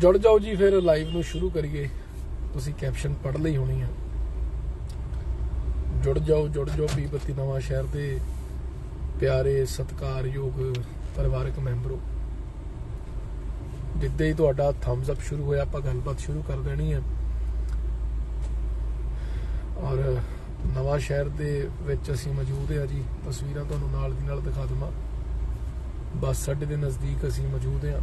ਜੁੜ ਜਾਓ ਜੀ, ਫਿਰ ਲਾਈਵ ਨੂੰ ਸ਼ੁਰੂ ਕਰੀਏ। ਤੁਸੀਂ ਕੈਪਸ਼ਨ ਪੜ੍ਹ ਲਈ ਹੋਣੀ ਆ। ਜੁੜ ਜਾਓ ਜੁੜ ਜਾਓ ਬੀਬਤੀ ਨਵਾਂ ਸ਼ਹਿਰ ਦੇ ਪਿਆਰੇ ਸਤਿਕਾਰਯੋਗ ਪਰਿਵਾਰਕ ਮੈਂਬਰੋ। ਜਿੱਦਾਂ ਹੀ ਤੁਹਾਡਾ ਥੰਬਸ ਅਪ ਸ਼ੁਰੂ ਹੋਇਆ, ਆਪਾਂ ਗੱਲਬਾਤ ਸ਼ੁਰੂ ਕਰ ਦੇਣੀ ਹੈ ਔਰ ਨਵਾਂ ਸ਼ਹਿਰ ਦੇ ਵਿੱਚ ਅਸੀਂ ਮੌਜੂਦ ਹਾਂ ਜੀ। ਤਸਵੀਰਾਂ ਤੁਹਾਨੂੰ ਨਾਲ ਦੀ ਨਾਲ ਦਿਖਾ ਦਵਾਂ। ਬੱਸ ਅੱਡੇ ਦੇ ਨਜ਼ਦੀਕ ਅਸੀਂ ਮੌਜੂਦ ਹਾਂ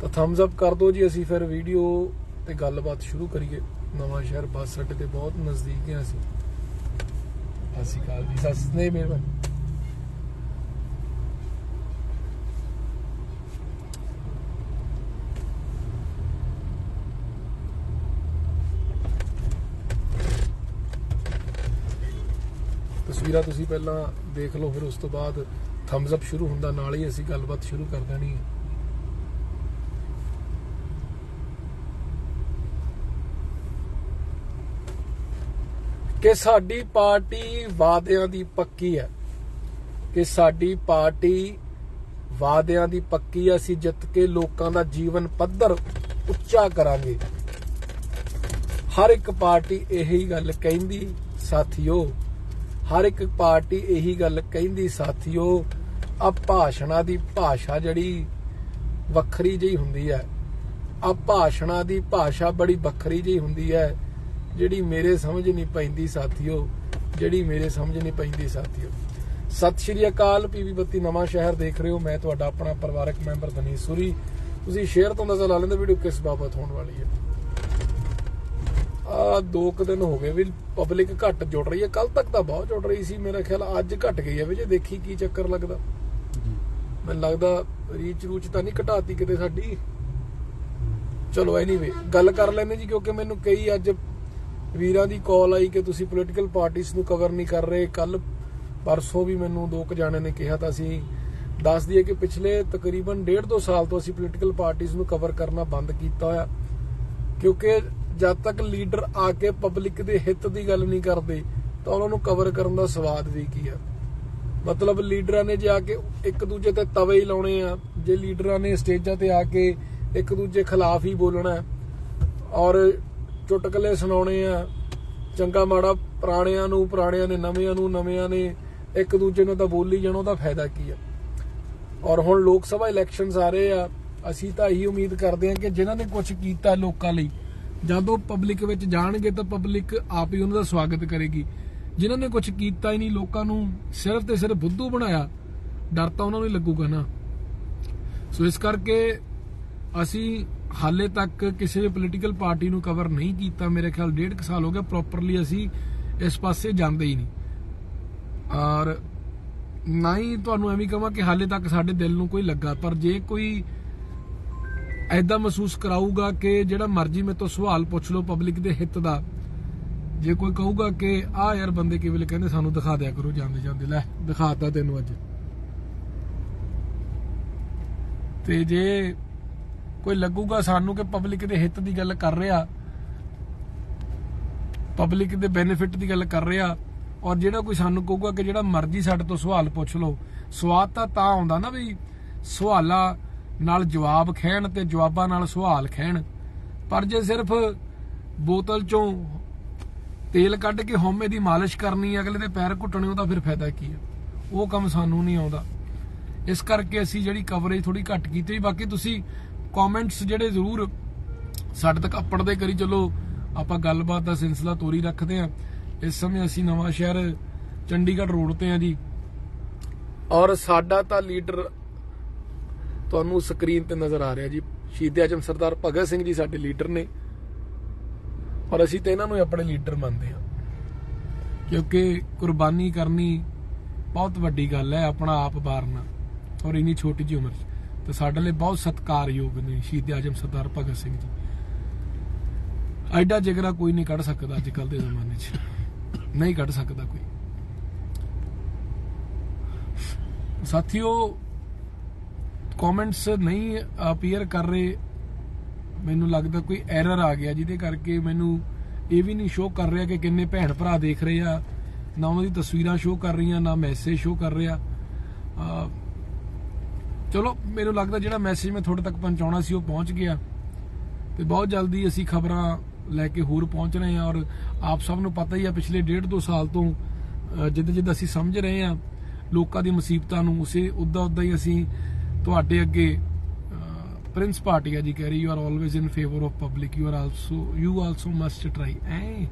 ਤਾਂ ਥੰਬਸ ਅਪ ਕਰ ਦਿਓ ਜੀ, ਅਸੀਂ ਫਿਰ ਵੀਡੀਓ ਤੇ ਗੱਲਬਾਤ ਸ਼ੁਰੂ ਕਰੀਏ। ਨਵਾਂ ਸ਼ਹਿਰ ਬੱਸ ਅੱਡੇ ਦੇ ਬਹੁਤ ਨਜ਼ਦੀਕ ਹਾਂ ਅਸੀਂ। ਸਤਿ ਸ਼੍ਰੀ ਜੀ, ਸਤਿ ਸ਼੍ਰੀ ਅਕਾਲ ਤਸਵੀਰਾਂ ਤੁਸੀਂ ਪਹਿਲਾਂ ਦੇਖ ਲਓ, ਫਿਰ ਉਸ ਤੋਂ ਬਾਅਦ ਥੰਬਸ ਅਪ ਸ਼ੁਰੂ ਹੁੰਦਾ, ਨਾਲ ਹੀ ਅਸੀਂ ਗੱਲਬਾਤ ਸ਼ੁਰੂ ਕਰ ਦੇਣੀ ਹੈ। ਕਿ ਸਾਡੀ ਪਾਰਟੀ ਵਾਅਦਿਆਂ ਦੀ ਪੱਕੀ ਹੈ। ਕਿ ਸਾਡੀ ਪਾਰਟੀ ਵਾਅਦਿਆਂ ਦੀ ਪੱਕੀ ਹੈ, ਅਸੀਂ ਜਿੱਤ ਕੇ ਲੋਕਾਂ ਦਾ ਜੀਵਨ ਪੱਧਰ ਉੱਚਾ ਕਰਾਂਗੇ। ਹਰ ਇੱਕ ਪਾਰਟੀ ਇਹੀ ਗੱਲ ਕਹਿੰਦੀ, ਸਾਥੀਓ। ਹਰ ਇੱਕ ਪਾਰਟੀ ਇਹੀ ਗੱਲ ਕਹਿੰਦੀ, ਸਾਥੀਓ ਆ ਭਾਸ਼ਣਾਂ ਦੀ ਭਾਸ਼ਾ ਜਿਹੜੀ ਵੱਖਰੀ ਜਿਹੀ ਹੁੰਦੀ ਹੈ। ਆ ਭਾਸ਼ਣਾਂ ਦੀ ਭਾਸ਼ਾ ਬੜੀ ਵੱਖਰੀ ਜਿਹੀ ਹੁੰਦੀ ਹੈ। ਜਿਹੜੀ ਮੇਰੇ ਸਮਝ ਨਹੀਂ ਪੈਂਦੀ ਸਾਥੀਓ ਜਿਹੜੀ ਮੇਰੇ ਸਮਝ ਨਹੀਂ ਪੈਂਦੀ ਸਾਥੀਓ। ਸਤਿ ਸ਼੍ਰੀ ਅਕਾਲ ਪੀਵੀ ਬੱਤੀ ਨਵਾਂ ਸ਼ਹਿਰ ਦੇਖ ਰਹੇ ਹੋ। ਮੈਂ ਤੁਹਾਡਾ ਆਪਣਾ ਪਰਿਵਾਰਕ ਮੈਂਬਰ ਦਨੀਸ਼ ਸੂਰੀ। ਤੁਸੀਂ ਸ਼ੇਅਰ ਤੋਂ ਨਜ਼ਰ ਲਾ ਲੈਂਦੇ ਵੀਡੀਓ ਕਿਸ ਬਾਬਤ ਹੋਣ ਵਾਲੀ ਹੈ। ਆ ਦੋ ਕੁ ਦਿਨ ਹੋ ਗਏ ਵੀ ਪਬਲਿਕ ਘੱਟ ਜੁੜ ਰਹੀ ਹੈ। ਕੱਲ ਤੱਕ ਤਾਂ ਬਹੁਤ ਜੁੜ ਰਹੀ ਸੀ ਮੇਰਾ ਖਿਆਲ ਅੱਜ ਘਟ ਗਈ ਹੈ ਵੀ ਜੇ ਦੇਖੀ ਕੀ ਚੱਕਰ ਲੱਗਦਾ। ਮੈਨੂੰ ਲੱਗਦਾ ਰੀਚ ਰੂਚ ਤਾਂ ਨਹੀਂ ਘਟਾਤੀ ਕਿਤੇ ਸਾਡੀ। ਚਲੋ ਐਨੀਵੇ ਗੱਲ ਕਰ ਲੈਂਦੇ ਜੀ ਕਿਉਂਕਿ ਮੈਨੂੰ ਕਈ ਅੱਜ ਵੀਰਾਂ ਦੀ ਕਾਲ ਆਈ ਕਿ ਤੁਸੀਂ ਪੋਲੀਟੀਕਲ ਪਾਰਟੀਆਂ ਨੂੰ ਕਵਰ ਨਹੀਂ ਕਰ ਰਹੇ। ਕੱਲ ਪਰਸੋਂ ਵੀ ਮੈਨੂੰ ਦੋ ਕੁ ਜਾਣੇ ਨੇ ਕਿਹਾ ਤਾਂ ਅਸੀਂ ਦੱਸ ਦਈਏ ਕਿ ਪਿਛਲੇ ਤਕਰੀਬਨ ਡੇਢ ਦੋ ਸਾਲ ਤੋਂ ਅਸੀਂ ਪੋਲੀਟੀਕਲ ਪਾਰਟੀਆਂ ਨੂੰ ਕਵਰ ਕਰਨਾ ਬੰਦ ਕੀਤਾ ਹੋਇਆ। ਕਿਉਂਕਿ ਜਦ ਤੱਕ ਲੀਡਰ ਆ ਕੇ ਪਬਲਿਕ ਦੇ ਹਿੱਤ ਦੀ ਗੱਲ ਨਹੀਂ ਕਰਦੇ, ਤਾਂ ਉਹਨਾਂ ਨੂੰ ਕਵਰ ਕਰਨ ਦਾ ਸਵਾਦ ਵੀ ਕੀ ਆ? ਮਤਲਬ ਲੀਡਰਾਂ ਨੇ ਜੇ ਆ ਕੇ ਇੱਕ ਦੂਜੇ ਤੇ ਤਵੇ ਹੀ ਲਾਉਣੇ ਆ, ਜੇ ਲੀਡਰਾਂ ਨੇ ਸਟੇਜਾਂ ਤੇ ਆ ਕੇ ਇੱਕ ਦੂਜੇ ਖਿਲਾਫ ਹੀ ਬੋਲਣਾ ਔਰ ਚੁਟਕਲੇ ਸੁਣਾਉਣੇ ਆ। ਚੰਗਾ ਮਾੜਾ ਪੁਰਾਣਿਆਂ ਨੂੰ, ਪੁਰਾਣਿਆਂ ਨੇ, ਨਵਿਆਂ ਨੂੰ, ਨਵਿਆਂ ਨੇ, ਇੱਕ ਦੂਜੇ ਨੂੰ ਤਾਂ ਬੋਲੀ ਜਾਣੋ ਦਾ ਫਾਇਦਾ ਕੀ ਆ? ਔਰ ਹੁਣ ਲੋਕ ਸਭਾ ਇਲੈਕਸ਼ਨਸ ਆ ਰਹੇ ਆ, ਅਸੀਂ ਤਾਂ ਇਹੀ ਉਮੀਦ ਕਰਦੇ ਹਾਂ ਕਿ ਜਿਨ੍ਹਾਂ ਨੇ ਕੁਝ ਕੀਤਾ ਲੋਕਾਂ ਲਈ, ਜਦੋਂ ਪਬਲਿਕ ਵਿੱਚ ਜਾਣਗੇ ਤਾਂ ਪਬਲਿਕ ਆਪ ਹੀ ਉਹਨਾਂ ਦਾ ਸਵਾਗਤ ਕਰੇਗੀ। ਜਿਨ੍ਹਾਂ ਨੇ ਕੁਝ ਕੀਤਾ ਹੀ ਨਹੀਂ, ਲੋਕਾਂ ਨੂੰ ਸਿਰਫ ਤੇ ਸਿਰਫ ਬੁੱਧੂ ਬਣਾਇਆ, ਡਰ ਤਾਂ ਉਹਨਾਂ ਨੂੰ ਲੱਗੂਗਾ ਨਾ। ਸੋ ਇਸ ਕਰਕੇ ਅਸੀਂ ਹਾਲੇ ਤੱਕ ਕਿਸੇ ਪੋਲੀਟੀਕਲ ਪਾਰਟੀ ਨੂੰ ਕਵਰ ਨਹੀਂ ਕੀਤਾ, ਮੇਰੇ ਖਿਆਲ ਡੇਢ ਕੁ ਸਾਲ ਹੋ ਗਿਆ ਪ੍ਰੋਪਰਲੀ ਅਸੀਂ ਇਸ ਪਾਸੇ ਜਾਂਦੇ ਹੀ ਨਹੀਂ। ਔਰ ਨਾ ਹੀ ਤੁਹਾਨੂੰ ਐਵੇਂ ਕਹਾਂ ਕਿ ਹਾਲੇ ਤੱਕ ਸਾਡੇ ਦਿਲ ਨੂੰ ਕੋਈ ਲੱਗਾ, ਪਰ ਜੇ ਕੋਈ ਐਦਾਂ ਮਹਿਸੂਸ ਕਰਾਊਗਾ ਕਿ ਜਿਹੜਾ ਮਰਜ਼ੀ ਮੇਰੇ ਤੋਂ ਸਵਾਲ ਪੁੱਛ ਲਓ ਪਬਲਿਕ ਦੇ ਹਿੱਤ ਦਾ, ਜੇ ਕੋਈ ਕਹੂਗਾ ਕਿ ਆ ਯਾਰ ਬੰਦੇ ਕਿਵੇਂ ਕਹਿੰਦੇ ਸਾਨੂੰ ਦਿਖਾ ਦਿਆ ਕਰੋ ਜਾਂਦੇ ਜਾਂਦੇ, ਲੈ ਦਿਖਾਤਾ ਤੈਨੂੰ ਅੱਜ। ਤੇ ਜੇ ਕੋਈ ਲੱਗੂਗਾ ਸਾਨੂੰ ਕਿ ਪਬਲਿਕ ਦੇ ਹਿੱਤ ਦੀ ਗੱਲ ਕਰ ਰਿਹਾ ਪਬਲਿਕ ਦੇ ਬੈਨੀਫਿਟ ਦੀ ਗੱਲ ਕਰ ਰਿਹਾ, ਔਰ ਜਿਹੜਾ ਕੋਈ ਸਾਨੂੰ ਕਹੂਗਾ ਕਿ ਜਿਹੜਾ ਮਰਜ਼ੀ ਸਾਡੇ ਤੋਂ ਸਵਾਲ ਪੁੱਛ ਲਓ ਸਵਾਦ ਤਾਂ ਤਾਂ ਆਉਂਦਾ ਨਾ ਵੀ ਸਵਾਲਾਂ ਨਾਲ ਜਵਾਬ ਖਹਿਣ ਤੇ ਜਵਾਬਾਂ ਨਾਲ ਸਵਾਲ ਖਹਿਣ, ਪਰ ਜੇ ਸਿਰਫ ਬੋਤਲ ਚੋਂ ਤੇਲ ਕੱਢ ਕੇ ਹਉਮੈ ਦੀ ਮਾਲਿਸ਼ ਕਰਨੀ ਅਗਲੇ ਦੇ ਪੈਰ ਘੁੱਟਣੇ, ਉਹਦਾ ਫਿਰ ਫਾਇਦਾ ਕੀ ਹੈ? ਉਹ ਕੰਮ ਸਾਨੂੰ ਨਹੀਂ ਆਉਂਦਾ। ਇਸ ਕਰਕੇ ਅਸੀਂ ਜਿਹੜੀ ਕਵਰੇਜ ਥੋੜੀ ਘੱਟ ਕੀਤੀ, ਬਾਕੀ ਤੁਸੀਂ ਕਮੈਂਟਸ ਜਿਹੜੇ ਜ਼ਰੂਰ ਸਾਡੇ ਤੱਕ ਅਪੜਦੇ ਕਰੀ ਚਲੋ, ਆਪਾਂ ਗੱਲਬਾਤ ਦਾ ਸਿਲਸਿਲਾ ਤੋਰੀ ਰੱਖਦੇ ਆ ਇਸ ਸਮੇਂ ਅਸੀਂ ਨਵਾਂ ਸ਼ਹਿਰ ਚੰਡੀਗੜ੍ਹ ਰੋਡ ਤੇ ਆ ਜੀ। ਔਰ ਸਾਡਾ ਤਾਂ ਲੀਡਰ ਤੁਹਾਨੂੰ ਸਕਰੀਨ ਤੇ ਨਜ਼ਰ ਆ ਰਿਹਾ ਜੀ। ਸ਼ਹੀਦ ਆਜਮ ਸਰਦਾਰ ਭਗਤ ਸਿੰਘ ਜੀ ਸਾਡੇ ਲੀਡਰ ਨੇ। ਔਰ ਅਸੀਂ ਤੇ ਇਹਨਾਂ ਨੂੰ ਆਪਣੇ ਲੀਡਰ ਮੰਨਦੇ ਹਾਂ। ਕਿਉਂਕਿ ਕੁਰਬਾਨੀ ਕਰਨੀ ਬਹੁਤ ਵੱਡੀ ਗੱਲ ਹੈ ਆਪਣਾ ਆਪ ਵਾਰਨਾ। ਔਰ ਇਨੀ ਛੋਟੀ ਜੀ ਉਮਰ 'ਚ। ਤੇ ਸਾਡੇ ਲਈ ਬਹੁਤ ਸਤਿਕਾਰਯੋਗ ਨੇ ਸ਼ਹੀਦ ਆਜਮ ਸਰਦਾਰ ਭਗਤ ਸਿੰਘ ਜੀ। ਐਡਾ ਜਿਗਰਾ ਕੋਈ ਨਹੀਂ ਕੱਢ ਸਕਦਾ ਅੱਜ ਕੱਲ ਦੇ ਜ਼ਮਾਨੇ 'ਚ। ਨਹੀਂ ਕੱਢ ਸਕਦਾ ਕੋਈ। ਸਾਥੀਓ ਕਮੈਂਟਸ ਨਹੀਂ ਅਪੀਅਰ ਕਰ ਰਹੇ। ਮੈਨੂੰ ਲੱਗਦਾ ਕੋਈ ਐਰਰ ਆ ਗਿਆ, ਜਿਹਦੇ ਕਰਕੇ ਮੈਨੂੰ ਇਹ ਵੀ ਨਹੀਂ ਸ਼ੋਅ ਕਰ ਰਿਹਾ ਕਿ ਕਿੰਨੇ ਭੈਣ ਭਰਾ ਦੇਖ ਰਹੇ ਆ। ਨਾ ਉਹਨਾਂ ਦੀ ਤਸਵੀਰਾਂ ਸ਼ੋਅ ਕਰ ਰਹੀਆਂ, ਨਾ ਮੈਸੇਜ ਸ਼ੋਅ ਕਰ ਰਿਹਾ। ਚਲੋ ਮੈਨੂੰ ਲੱਗਦਾ ਜਿਹੜਾ ਮੈਸੇਜ ਮੈਂ ਤੁਹਾਡੇ ਤੱਕ ਪਹੁੰਚਾਉਣਾ ਸੀ ਉਹ ਪਹੁੰਚ ਗਿਆ। ਤੇ ਬਹੁਤ ਜਲਦੀ ਅਸੀਂ ਖਬਰਾਂ ਲੈ ਕੇ ਹੋਰ ਪਹੁੰਚ ਰਹੇ ਹਾਂ ਔਰ ਆਪ ਸਭ ਨੂੰ ਪਤਾ ਹੀ ਆ ਪਿਛਲੇ ਡੇਢ ਦੋ ਸਾਲ ਤੋਂ ਅ, ਜਿੱਦਾਂ ਜਿੱਦਾਂ ਅਸੀਂ ਸਮਝ ਰਹੇ ਹਾਂ ਲੋਕਾਂ ਦੀ ਮੁਸੀਬਤਾਂ ਨੂੰ ਉਸੇ ਉਦਾਂ ਉਦਾਂ ਹੀ ਅਸੀਂ ਤੁਹਾਡੇ ਅੱਗੇ ਪ੍ਰਿੰਸ ਪਾਰਟੀ ਆ ਜੀ ਕਹਿ ਰਹੀ you are always in favour of public you are also you also must try ਐ?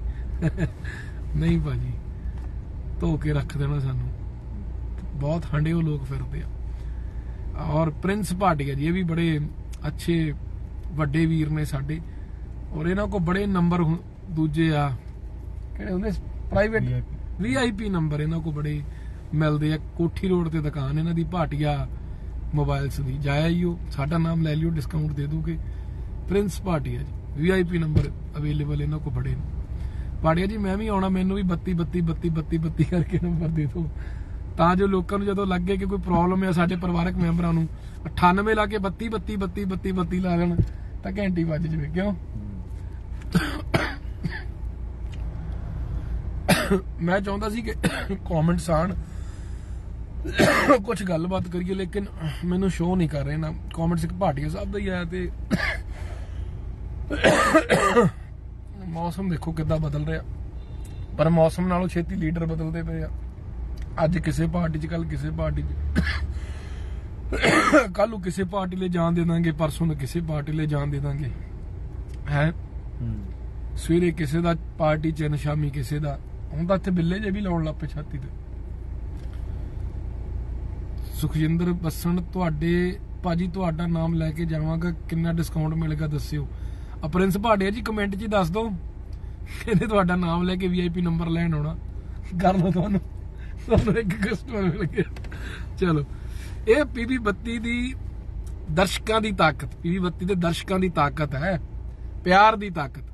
ਨਹੀਂ ਭਾਜੀ ਧੋ ਕੇ ਰੱਖ ਦੇਣਾ ਸਾਨੂੰ। ਬਹੁਤ ਹੰਡੇ ਉਹ ਲੋਕ ਫਿਰਦੇ ਆ। ਔਰ ਪ੍ਰਿੰਸ ਭਾਟੀਆ ਜੀ ਇਹ ਵੀ ਬੜੇ ਅੱਛੇ ਵੱਡੇ ਵੀਰ ਨੇ ਸਾਡੇ। ਔਰ ਇਹਨਾਂ ਕੋ ਬੜੇ ਨੰਬਰ ਦੂਜੇ ਆ ਕਿਹੜੇ ਹੁੰਦੇ? ਪ੍ਰਾਈਵੇਟ ਵੀਆਈਪੀ ਨੰਬਰ ਇਹਨਾਂ ਕੋ ਬੜੇ ਮਿਲਦੇ ਆ। ਕੋਠੀ ਰੋਡ ਤੇ ਦੁਕਾਨ ਇਹਨਾਂ ਦੀ ਭਾਟੀਆ ਮੋਬਾਈਲਸ ਦੀ। ਜਾਇਆ ਹੀ ਉਹ ਸਾਡਾ ਨਾਮ ਲੈ ਲਿਓ ਡਿਸਕਾਊਂਟ ਦੇ ਦੂਗੇ। ਪ੍ਰਿੰਸ ਭਾਟੀਆ ਜੀ ਵੀਆਈਪੀ ਨੰਬਰ ਅਵੇਲੇਬਲ ਇਹਨਾਂ ਕੋ ਬੜੇ ਨੇ। ਭਾਟੀਆ ਜੀ ਮੈਂ ਵੀ ਆਉਣਾ ਮੈਨੂੰ ਵੀ 32 32 32 32 32 ਕਰਕੇ ਨੰਬਰ ਦੇ ਦਿਓ। ਤਾਂ ਜੋ ਲੋਕਾਂ ਨੂੰ ਜਦੋਂ ਲੱਗੇ ਕਿ ਕੋਈ ਪ੍ਰੋਬਲਮ ਹੈ ਸਾਡੇ ਪਰਿਵਾਰਕ ਮੈਂਬਰਾਂ ਨੂੰ 98 ਲਾ ਕੇ 32 32 32 32 32 ਲਾ ਦੇਣ, ਤਾਂ ਘੰਟੀ ਵੱਜ ਜਵੇ, ਕਿਉਂ? ਮੈਂ ਚਾਹੁੰਦਾ ਸੀ ਕਿ ਕਮੈਂਟਸ ਆਣ ਕੁਝ ਗੱਲਬਾਤ ਕਰੀਏ, ਲੇਕਿਨ ਮੈਨੂੰ ਸ਼ੋ ਨਹੀਂ ਕਰ ਰਹੇ ਨਾ। ਕਮੈਂਟਸ ਇੱਕ ਭਾਟੀਆ ਸਾਹਿਬ ਦਾ ਹੀ ਆਇਆ ਤੇ ਮੌਸਮ ਦੇਖੋ ਕਿੱਦਾਂ ਬਦਲ ਰਿਹਾ। ਪਰ ਮੌਸਮ ਨਾਲੋਂ ਛੇਤੀ ਲੀਡਰ ਬਦਲਦੇ ਪਏ ਆ। ਅੱਜ ਕਿਸੇ ਪਾਰਟੀ 'ਚ ਕੱਲ ਕਿਸੇ ਪਾਰਟੀ 'ਚ। ਕੱਲ ਨੂੰ ਕਿਸੇ ਪਾਰਟੀ ਲਈ ਜਾਣ ਦੇ ਦਾਂਗੇ ਪਰਸੋਂ ਨੂੰ ਕਿਸੇ ਪਾਰਟੀ ਲਈ ਜਾਣ ਦੇ ਦਾਂਗੇ। ਹੈ? ਸਵੇਰੇ ਕਿਸੇ ਦਾ ਪਾਰਟੀ 'ਚ ਸ਼ਾਮੀ ਕਿਸੇ ਦਾ। ਹੁਣ ਤਾਂ ਇੱਥੇ ਬਿੱਲੇ ਜੇ ਵੀ ਲਾਉਣ ਲੱਗ ਪਏ ਛਾਤੀ ਤੇ। ਸੁਖਜਿੰਦਰ ਬੱਸਣ ਤੁਹਾਡੇ ਭਾਜੀ ਤੁਹਾਡਾ ਨਾਮ ਲੈ ਕੇ ਜਾਵਾਂਗਾ। ਕਿੰਨਾ ਡਿਸਕਾਊਂਟ ਮਿਲੇਗਾ ਦੱਸਿਓ। ਆ ਪ੍ਰਿੰਸ ਭਾਟਿਆ ਜੀ ਕਮੈਂਟ 'ਚ ਦੱਸ ਦਿਓ। ਕਹਿੰਦੇ ਤੁਹਾਡਾ ਨਾਮ ਲੈ ਕੇ ਵੀਆਈਪੀ ਨੰਬਰ ਲੈਣ ਆਉਣਾ। ਕਰ ਲਓ ਤੁਹਾਨੂੰ। ਤੁਹਾਨੂੰ ਇੱਕ ਕਸਟਮਰ ਮਿਲ ਗਿਆ। ਚਲੋ। ਇਹ ਪੀਵੀ 32 ਦੀ ਦਰਸ਼ਕਾਂ ਦੀ ਤਾਕਤ, ਪੀਵੀ 32 ਦੇ ਦਰਸ਼ਕਾਂ ਦੀ ਤਾਕਤ ਹੈ। ਪਿਆਰ ਦੀ ਤਾਕਤ।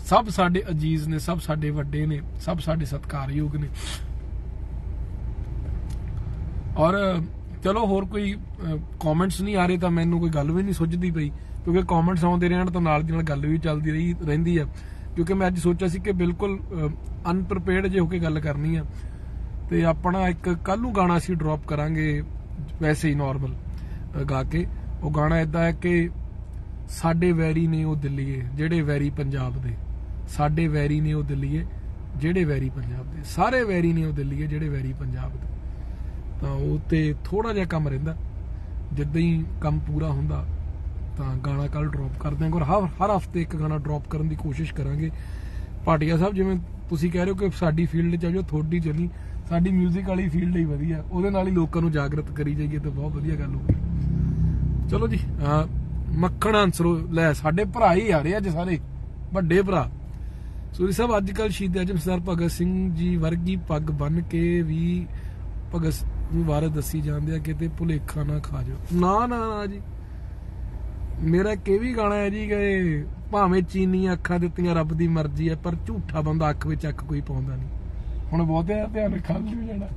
ਸਭ ਸਾਡੇ ਅਜੀਜ਼ ਨੇ, ਸਭ ਸਾਡੇ ਵੱਡੇ ਨੇ, ਸਭ ਸਾਡੇ ਸਤਿਕਾਰਯੋਗ ਨੇ। ਔਰ, ਚਲੋ ਹੋਰ ਕੋਈ ਕਮੈਂਟਸ ਨਹੀਂ ਆ ਰਹੇ ਤਾਂ ਮੈਨੂੰ ਕੋਈ ਗੱਲ ਵੀ ਨਹੀਂ ਸੁੱਝਦੀ ਪਈ, ਕਿਉਂਕਿ ਕਮੈਂਟਸ ਆਉਂਦੇ ਰਹਿਣ ਤਾਂ ਨਾਲ ਦੀ ਨਾਲ ਗੱਲ ਵੀ ਚੱਲਦੀ ਰਹੀ, ਰਹਿੰਦੀ ਆ। ਕਿਉਂਕਿ ਮੈਂ ਅੱਜ ਸੋਚਿਆ ਸੀ ਕਿ ਬਿਲਕੁਲ ਅਨਪ੍ਰਿਪੇਅਰਡ ਜੇ ਹੋ ਕੇ ਗੱਲ ਕਰਨੀ ਆ। ਤੇ ਆਪਣਾ ਇੱਕ ਕੱਲ ਨੂੰ ਗਾਣਾ ਅਸੀਂ ਡ੍ਰੌਪ ਕਰਾਂਗੇ, ਵੈਸੇ ਹੀ ਨਾਰਮਲ ਗਾ ਕੇ। ਉਹ ਗਾਣਾ ਇਦਾਂ ਹੈ ਕਿ ਸਾਡੇ ਵੈਰੀ ਨੇ ਉਹ ਦਿੱਲੀਏ, ਜਿਹੜੇ ਵੈਰੀ ਪੰਜਾਬ ਦੇ। ਸਾਡੇ ਵੈਰੀ ਨੇ ਉਹ ਦਿੱਲੀਏ, ਜਿਹੜੇ ਵੈਰੀ ਪੰਜਾਬ ਦੇ। ਸਾਰੇ ਵੈਰੀ ਨੇ ਉਹ ਦਿੱਲੀਏ, ਜਿਹੜੇ ਵੈਰੀ ਪੰਜਾਬ ਦੇ। ਤਾਂ ਉਹ ਤੇ ਥੋੜਾ ਜਿਹਾ ਕੰਮ ਰਹਿੰਦਾ। ਜਿੱਦਾਂ ਹੀ ਕੰਮ ਪੂਰਾ ਹੁੰਦਾ, ਤਾਂ ਗਾਣਾ ਕੱਲ ਡ੍ਰੌਪ ਕਰ ਦਿਆਂਗੇ। ਔਰ ਹਰ ਹਰ ਹਫ਼ਤੇ ਇੱਕ ਗਾਣਾ ਡ੍ਰੌਪ ਕਰਨ ਦੀ ਕੋਸ਼ਿਸ਼ ਕਰਾਂਗੇ। ਭਾਟੀਆ ਸਾਹਿਬ, ਜਿਵੇਂ ਤੁਸੀਂ ਕਹਿ ਰਹੇ ਹੋ ਕਿ ਸਾਡੀ ਫੀਲਡ 'ਚ ਆ ਜੋ ਥੋੜੀ ਜਣੀ ਸਾਡੀ 뮤직 ਵਾਲੀ ਫੀਲਡ ਹੀ ਵਧੀਆ। ਉਹਦੇ ਨਾਲ ਹੀ ਲੋਕਾਂ ਨੂੰ ਜਾਗਰਤ ਕਰੀ ਜਾਈਏ ਤਾਂ ਬਹੁਤ ਵਧੀਆ ਗੱਲ ਹੋਊਗੀ ਚਲੋ ਜੀ ਮੱਖਣ ਅੰਸਰੋ ਲੈ, ਸਾਡੇ ਭਰਾ ਹੀ ਆ ਰਹੇ ਅੱਜ ਸਾਰੇ, ਵੱਡੇ ਭਰਾ। ਸੂਰੀ ਸਾਹਿਬ ਅੱਜ ਕੱਲ ਸ਼ਹੀਦ ਆਜਮ ਸਰਦਾਰ ਭਗਤ ਸਿੰਘ ਜੀ ਵਰਗੀ ਪੱਗ ਬੰਨ ਕੇ ਵੀ ਭਗਤ ਨੂੰ ਬਾਰੇ ਦੱਸੀ ਜਾਂਦੇ ਆ, ਕਿਤੇ ਭੁਲੇਖਾ ਨਾ ਖਾ ਜਾਓ। ਨਾ ਨਾ ਨਾ ਜੀ। ਮੇਰਾ ਇੱਕ ਵੀ ਗਾਣਾ ਹੈ ਜੀ ਕਿ ਭਾਵੇਂ ਚੀਨੀ ਅੱਖਾਂ ਦਿੱਤੀਆਂ ਰੱਬ ਦੀ ਮਰਜ਼ੀ ਹੈ, ਪਰ ਝੂਠਾ ਬੰਦਾ ਅੱਖ ਵਿੱਚ ਅੱਖ ਕੋਈ ਪਾਉਂਦਾ ਨਹੀਂ। ਹੁਣ ਬਹੁਤੇ ਦਾ ਧਿਆਨ ਰੱਖਾਂ ਵੀ ਜਾਣਾ।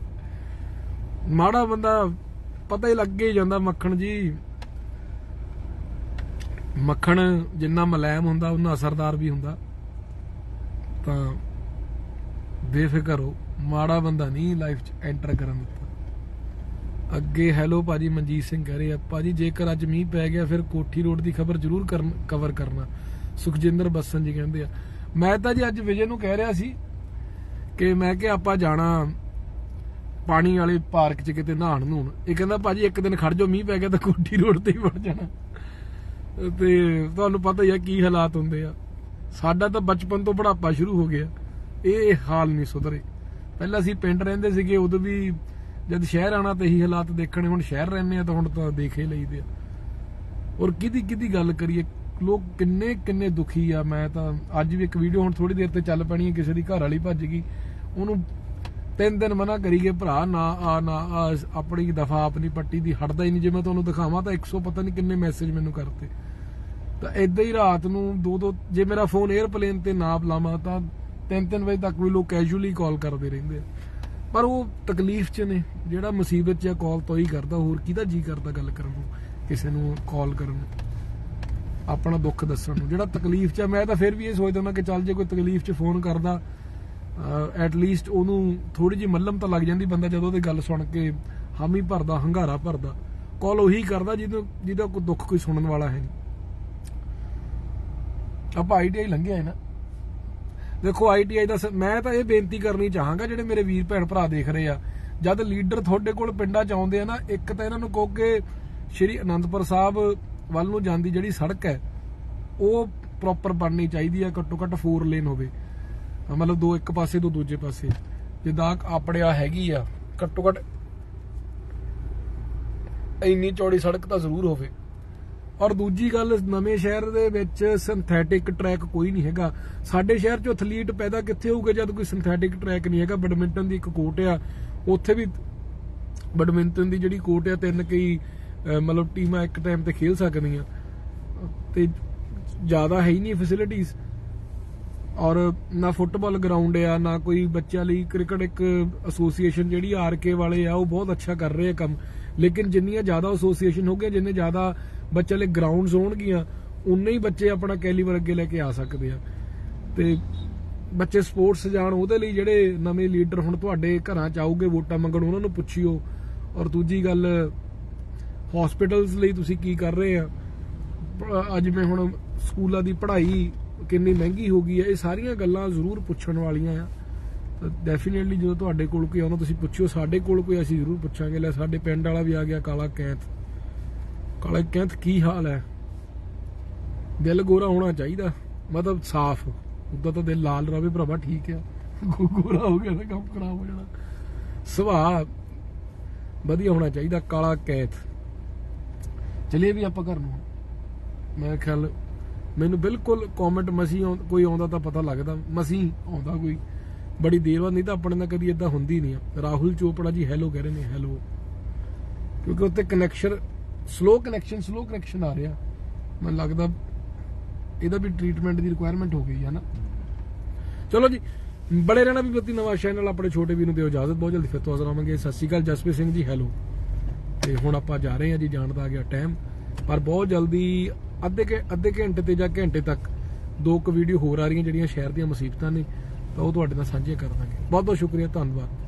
ਮਾੜਾ ਬੰਦਾ ਪਤਾ ਹੀ ਲੱਗੇ ਹੀ ਜਾਂਦਾ ਮੱਖਣ ਜੀ। ਮੱਖਣ ਜਿੰਨਾ ਮਲਾਇਮ ਹੁੰਦਾ ਉਹਨਾਂ ਅਸਰਦਾਰ ਵੀ ਹੁੰਦਾ। ਤਾਂ ਬੇਫਿਕਰ ਹੋ, ਮਾੜਾ ਬੰਦਾ ਨਹੀਂ ਲਾਈਫ 'ਚ ਐਂਟਰ ਕਰਨ ਦਿੱਤਾ। ਅੱਗੇ ਹੈਲੋ ਭਾਜੀ ਮਨਜੀਤ ਸਿੰਘ ਕਹਿ ਰਹੇ ਆ, ਭਾਜੀ ਜੇਕਰ ਅੱਜ ਮੀਂਹ ਪੈ ਗਿਆ, ਫਿਰ ਕੋਠੀ ਰੋਡ ਦੀ ਖਬਰ ਜ਼ਰੂਰ ਕਵਰ ਕਰਨਾ। ਸੁਖਜਿੰਦਰ ਬੱਸਨ ਜੀ ਕਹਿੰਦੇ ਆ, ਮੈਂ ਤਾਂ ਜੀ ਅੱਜ ਵਿਜੇ ਨੂੰ ਕਹਿ ਰਿਹਾ ਸੀ ਕਿ ਮੈਂ ਕਿ ਆਪਾਂ ਜਾਣਾ ਪਾਣੀ ਵਾਲੇ ਪਾਰਕ 'ਚ ਕਿਤੇ ਨਹਾਣ ਨੂੰ ਇਹ ਕਹਿੰਦਾ, ਭਾਜੀ, ਇੱਕ ਦਿਨ ਖੜ ਜਾਓ, ਮੀਂਹ ਪੈ ਗਿਆ ਤਾਂ ਕੋਠੀ ਰੋਡ ਤੇ ਹੀ ਵੜ ਜਾਣਾ। ਤੇ ਤੁਹਾਨੂੰ ਪਤਾ ਹੀ ਆ ਕੀ ਹਾਲਾਤ ਹੁੰਦੇ ਆ। ਸਾਡਾ ਤਾਂ ਬਚਪਨ ਤੋਂ ਬੁਢਾਪਾ ਸ਼ੁਰੂ ਹੋ ਗਿਆ। ਇਹ ਹਾਲ ਨਹੀਂ ਸੁਧਰੇ। ਪਹਿਲਾਂ ਅਸੀਂ ਪਿੰਡ ਰਹਿੰਦੇ ਸੀਗੇ, ਉਦੋਂ ਵੀ ਜਦ ਸ਼ਹਿਰ ਆਣਾ ਤੇ ਇਹੀ ਹਾਲਾਤ ਦੇਖਣੇ, ਹੁਣ ਸ਼ਹਿਰ ਰਹਿੰਦੇ ਆ ਤਾਂ ਹੁਣ ਤਾਂ ਦੇਖੇ ਲਈਦੇ ਆ। ਔਰ ਕਿਹਦੀ ਕਿਹਦੀ ਗੱਲ ਕਰੀਏ? ਲੋਕ ਕਿੰਨੇ ਕਿੰਨੇ ਦੁਖੀ ਆ। ਮੈਂ ਤਾਂ ਅੱਜ ਵੀ ਇੱਕ ਵੀਡੀਓ ਹੁਣ ਥੋੜੀ ਦੇਰ ਤੇ ਚੱਲ ਪੈਣੀ ਹੈ ਕਿਸੇ ਦੀ ਘਰ ਵਾਲੀ ਭੱਜ ਗਈ। ਉਹਨੂੰ ਤਿੰਨ ਦਿਨ ਮਨਾ ਕਰੀਏ ਭਰਾ, ਨਾ ਆ ਨਾ ਆ, ਆਪਣੀ ਦਫਾ ਆਪਣੀ ਪੱਟੀ ਦੀ ਹਟਦਾ ਹੀ ਨਹੀਂ। ਜੇ ਮੈਂ ਤੁਹਾਨੂੰ ਦਿਖਾਵਾਂ ਤਾਂ 100 ਪਤਾ ਨਹੀਂ ਕਿੰਨੇ ਮੈਸੇਜ ਮੈਨੂੰ ਕਰਤੇ। ਤਾਂ ਇਦਾਂ ਹੀ ਰਾਤ ਨੂੰ ਦੋ ਦੋ, ਜੇ ਮੇਰਾ ਫੋਨ 에ਅਰਪਲੇਨ ਤੇ ਨਾ ਲਾਵਾਂ ਤਾਂ ਤਿੰਨ ਤਿੰਨ ਵਜੇ ਤੱਕ ਵੀ ਲੋਕ ਕੈਜੂਅਲੀ ਕਾਲ ਕਰਦੇ ਰਹਿੰਦੇ ਪਰ ਉਹ ਤਕਲੀਫ 'ਚ ਨੇ, ਜਿਹੜਾ ਮੁਸੀਬਤ 'ਚ ਕਾਲ ਤੋਂ ਹੀ ਕਰਦਾ। ਹੋਰ ਕਿਹਦਾ ਜੀ ਕਰਦਾ ਗੱਲ ਕਰਨ ਨੂੰ, ਕਿਸੇ ਨੂੰ ਕਾਲ ਕਰਨ ਨੂੰ? ਆਪਣਾ ਦੁੱਖ ਦੱਸਣ ਨੂੰ। ਜਿਹੜਾ ਤਕਲੀਫ 'ਚ ਮੈਂ ਤਾਂ ਫਿਰ ਵੀ ਇਹ ਸੋਚਦਾ ਹੁੰਦਾ ਕਿ ਚੱਲ ਜੇ ਕੋਈ ਤਕਲੀਫ 'ਚ ਫੋਨ ਕਰਦਾ ਐਟ ਲੀਸਟ ਉਹਨੂੰ ਥੋੜੀ ਜਿਹੀ ਮੱਲਮ ਤਾਂ ਲੱਗ ਜਾਂਦੀ ਬੰਦਾ ਜਦੋਂ ਉਹਦੀ ਗੱਲ ਸੁਣ ਕੇ ਹਾਮੀ ਭਰਦਾ, ਹੰਗਾਰਾ ਭਰਦਾ। ਕਾਲ ਉਹੀ ਕਰਦਾ ਜਿਹਦਾ ਜਿਹਦਾ ਕੋਈ ਦੁੱਖ ਕੋਈ ਸੁਣਨ ਵਾਲਾ ਹੈ ਨਹੀਂ। ਆਪਾਂ ਆਈਟੀਆਈ ਲੰਘਿਆ ਹੈ ਨਾ। ਦੇਖੋ ਆਈਟੀਆਈ ਦਾ ਮੈਂ ਤਾਂ ਇਹ ਬੇਨਤੀ ਕਰਨੀ ਚਾਹਾਂਗਾ, ਜਿਹੜੇ ਮੇਰੇ ਵੀਰ ਭੈਣ ਭਰਾ ਦੇਖ ਰਹੇ ਆ, ਜਦ ਲੀਡਰ ਤੁਹਾਡੇ ਕੋਲ ਪਿੰਡਾਂ ਚ ਆਉਂਦੇ ਆ ਨਾ, ਇੱਕ ਤਾਂ ਇਹਨਾਂ ਨੂੰ ਕਹੋ ਕਿ ਸ਼੍ਰੀ ਅਨੰਦਪੁਰ ਸਾਹਿਬ ਵੱਲ ਨੂੰ ਜਾਂਦੀ ਜਿਹੜੀ ਸੜਕ ਹੈ, ਉਹ ਪ੍ਰੋਪਰ ਬਣਨੀ ਚਾਹੀਦੀ ਹੈ ਘੱਟੋ ਘੱਟ 4 ਲੇਨ ਹੋਵੇ। ਮਤਲਬ ਦੋ ਇੱਕ ਪਾਸੇ ਤੋਂ ਦੂਜੇ ਪਾਸੇ। ਜਿੱਦਾਂ ਆਪਣੇ ਹੈਗੀ ਆ, ਘੱਟੋ ਘੱਟ ਇੰਨੀ ਚੌੜੀ ਸੜਕ ਤਾਂ ਜ਼ਰੂਰ ਹੋਵੇ। ਔਰ ਦੂਜੀ ਗੱਲ, ਨਵੇਂ ਸ਼ਹਿਰ ਦੇ ਵਿੱਚ ਸਿੰਥੈਟਿਕ ਟਰੈਕ ਕੋਈ ਨਹੀਂ ਹੈਗਾ। ਸਾਡੇ ਸ਼ਹਿਰ 'ਚ ਐਥਲੀਟ ਪੈਦਾ ਕਿੱਥੇ ਹੋਊਗੇ ਜਦ ਕੋਈ ਸਿੰਥੈਟਿਕ ਟਰੈਕ ਨਹੀਂ ਹੈਗਾ? ਬੈਡਮਿੰਟਨ ਦੀ ਇੱਕ ਕੋਰਟ ਆ। ਉੱਥੇ ਵੀ ਬੈਡਮਿੰਟਨ ਦੀ ਜਿਹੜੀ ਕੋਰਟ ਆ, ਤਿੰਨ ਕਈ ਮਤਲਬ ਟੀਮਾਂ ਇੱਕ ਟਾਈਮ ਤੇ ਖੇਲ ਸਕਦੀਆਂ। ਤੇ ਜ਼ਿਆਦਾ ਹੈ ਹੀ ਨਹੀਂ ਫੈਸਿਲਿਟੀਆਂ ਔਰ ਨਾ ਫੁੱਟਬਾਲ ਗਰਾਊਂਡ ਆ, ਨਾ ਕੋਈ ਬੱਚਿਆਂ ਲਈ ਕ੍ਰਿਕਟ ਇੱਕ ਐਸੋਸੀਏਸ਼ਨ ਜਿਹੜੀ ਆਰਕੇ ਵਾਲੇ ਆ, ਉਹ ਬਹੁਤ ਅੱਛਾ ਕਰ ਰਹੇ ਆ ਕੰਮ। ਲੇਕਿਨ ਜਿੰਨੀਆਂ ਜ਼ਿਆਦਾ ਐਸੋਸੀਏਸ਼ਨ ਹੋ ਗਈਆਂ, ਜਿੰਨੇ ਜ਼ਿਆਦਾ ਬੱਚਿਆਂ ਲਈ ਗਰਾਊਂਡਸ ਹੋਣਗੀਆਂ, ਉਨੇ ਹੀ ਬੱਚੇ ਆਪਣਾ ਕੈਲੀਬਰ ਅੱਗੇ ਲੈ ਕੇ ਆ ਸਕਦੇ ਆ। ਤੇ ਬੱਚੇ ਸਪੋਰਟਸ ਜਾਣ, ਉਹਦੇ ਲਈ ਜਿਹੜੇ ਨਵੇਂ ਲੀਡਰ ਹੁਣ ਤੁਹਾਡੇ ਘਰਾਂ ਚ ਆਉਗੇ, ਵੋਟਾਂ ਮੰਗਣ, ਉਹਨਾਂ ਨੂੰ ਪੁੱਛਿਓ। ਔਰ ਦੂਜੀ ਗੱਲ ਹਸਪੀਟਲਸ ਲਈ ਤੁਸੀਂ ਕੀ ਕਰ ਰਹੇ ਆ? ਪ- ਅੱਜ ਮੈਂ ਹੁਣ ਸਕੂਲਾਂ ਦੀ ਪੜ੍ਹਾਈ ਕਿੰਨੀ ਮਹਿੰਗੀ ਹੋ ਗਈ ਹੈ, ਇਹ ਸਾਰੀਆਂ ਗੱਲਾਂ ਜ਼ਰੂਰ ਪੁੱਛਣ ਵਾਲੀਆਂ ਆ। ਡੈਫੀਨਿਟਲੀ ਜਦੋਂ ਤੁਹਾਡੇ ਕੋਲ ਕੋਈ ਆਉਂਦਾ, ਤੁਸੀਂ ਪੁੱਛਿਓ, ਸਾਡੇ ਕੋਲ ਕੋਈ ਅਸੀਂ ਜ਼ਰੂਰ ਪੁੱਛਾਂਗੇ। ਲੈ, ਸਾਡੇ ਪਿੰਡ ਵਾਲਾ ਵੀ ਆ ਗਿਆ, ਕਾਲਾ ਕੈਂਥ। ਕਾਲਾ ਕੈਂਥ ਕੀ ਹਾਲ ਹੈ? ਦਿਲ ਗੋਰਾ ਹੋਣਾ ਚਾਹੀਦਾ, ਮਤਲਬ ਸਾਫ਼। ਉਦਾਂ ਤਾਂ ਦਿਲ ਲਾਲ ਰਵੇ, ਭਰਾਵਾ, ਠੀਕ ਆ। ਗੋਰਾ ਹੋ ਗਿਆ ਤਾਂ ਕੰਮ ਖਰਾਬ ਹੋ ਜਾਣਾ। ਸੁਭਾਅ ਵਧੀਆ ਹੋਣਾ ਚਾਹੀਦਾ, ਕਾਲਾ ਕੈਂਥ। ਚਲਿਏ ਵੀ ਆਪਾਂ ਘਰ ਨੂੰ। ਮੈਂ ਖਿਆਲ ਮੈਨੂੰ ਬਿਲਕੁਲ ਕਮੈਂਟ ਮਸੀ ਕੋਈ ਆਉਂਦਾ ਤਾਂ ਪਤਾ ਲੱਗਦਾ ਮਸੀ ਆਉਂਦਾ ਕੋਈ। ਬੜੀ ਦੇਰ ਬਾਅਦ, ਨਹੀਂ ਤਾਂ ਆਪਣੇ ਨਾਲ ਕਦੀ ਇਦਾਂ ਹੁੰਦੀ ਨਹੀਂ ਰਾਹੁਲ ਚੋਪੜਾ ਜੀ ਹੈਲੋ ਕਹਿ ਰਹੇ ਨੇ ਹੈਲੋ ਕਿਉਂਕਿ ਉੱਤੇ connection slow connection slow connection ਆ ਰਿਹਾ। ਮੈਨੂੰ ਲੱਗਦਾ ਇਹਦਾ ਵੀ ਟ੍ਰੀਟਮੈਂਟ ਦੀ ਰਿਕੁਆਇਰਮੈਂਟ ਹੋ ਗਈ ਹੈ ਨਾ। ਚਲੋ ਜੀ, ਬੜੇ ਰਹਿਣਾ ਵੀ ਪ੍ਰਤੀ ਨਵਾਂ ਚੈਨਲ ਆਪਣੇ ਛੋਟੇ ਵੀਰ ਨੂੰ ਦਿਓ ਇਜਾਜ਼ਤ ਬਹੁਤ ਜਲਦੀ, ਫਿਰ ਤੋਂ ਹਾਜ਼ਰ ਆਵਾਂਗੇ ਸਤਿ ਸ਼੍ਰੀ ਅਕਾਲ, ਜਸਪ੍ਰੀਤ ਸਿੰਘ ਜੀ ਹੈਲੋ ਤੇ ਹੁਣ ਆਪਾਂ ਜਾ ਰਹੇ ਹਾਂ ਜੀ, ਜਾਣ ਦਾ ਆ ਗਿਆ ਟਾਈਮ ਪਰ ਬਹੁਤ ਜਲਦੀ ਅੱਧੇ ਘੰ- ਅੱਧੇ ਘੰਟੇ ਤੇ ਜਾਂ ਘੰਟੇ ਤੱਕ ਦੋ ਕੁ ਵੀਡੀਓ ਹੋਰ ਆ ਰਹੀਆਂ ਜਿਹੜੀਆਂ ਸ਼ਹਿਰ ਦੀਆਂ ਮੁਸੀਬਤਾਂ ਨੇ, ਤਾਂ ਉਹ ਤੁਹਾਡੇ ਨਾਲ ਸਾਂਝੀਆਂ ਕਰ ਦਾਂਗੇ। ਬਹੁਤ ਬਹੁਤ ਸ਼ੁਕਰੀਆ, ਧੰਨਵਾਦ।